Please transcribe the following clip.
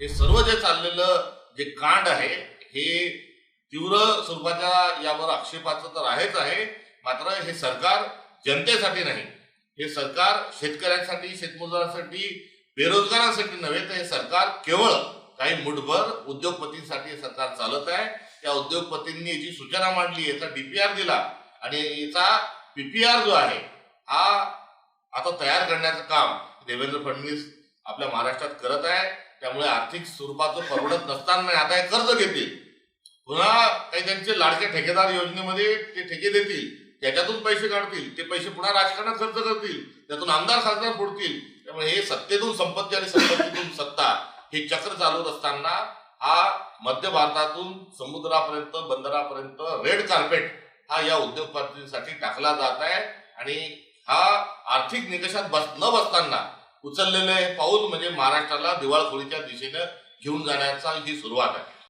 हे सर्व जे चाललेलं जे कांड आहे हे तीव्र स्वरूपाच्या यावर आक्षेपाचं तर आहेच आहे मात्र हे सरकार जनतेसाठी नाही. हे सरकार शेतकऱ्यांसाठी शेतमजुरांसाठी बेरोजगारांसाठी नव्हे तर हे सरकार केवळ काही मुठभर उद्योगपतींसाठी हे सरकार चालत आहे. त्या उद्योगपतींनी जी सूचना मांडली याचा डीपीआर दिला आणि याचा पीपीआर जो आहे हा आता तयार करण्याचं काम देवेंद्र फडणवीस आपल्या महाराष्ट्रात करत आहे. त्यामुळे आर्थिक स्वरूपाचं परवडत नसताना आता हे कर्ज घेतील. पुन्हा काही त्यांचे लाडके ठेकेदार योजनेमध्ये ते ठेके देतील. त्याच्यातून पैसे काढतील. ते पैसे पुन्हा राजकारणात खर्च करतील. त्यातून आमदार खासदार फोडतील त्यामुळे हे सत्तेतून संपत्ती आणि संपत्तीतून सत्ता हे चक्र चालवत असताना हा मध्य भारतातून समुद्रापर्यंत बंदरापर्यंत रेड कार्पेट हा या उद्योगपतींसाठी टाकला जात आहे. आणि हा आर्थिक निकषात बस न बसताना उचललेलं हे पाऊल म्हणजे महाराष्ट्राला दिवाळखोरीच्या दिशेनं घेऊन जाण्याचा ही सुरुवात आहे.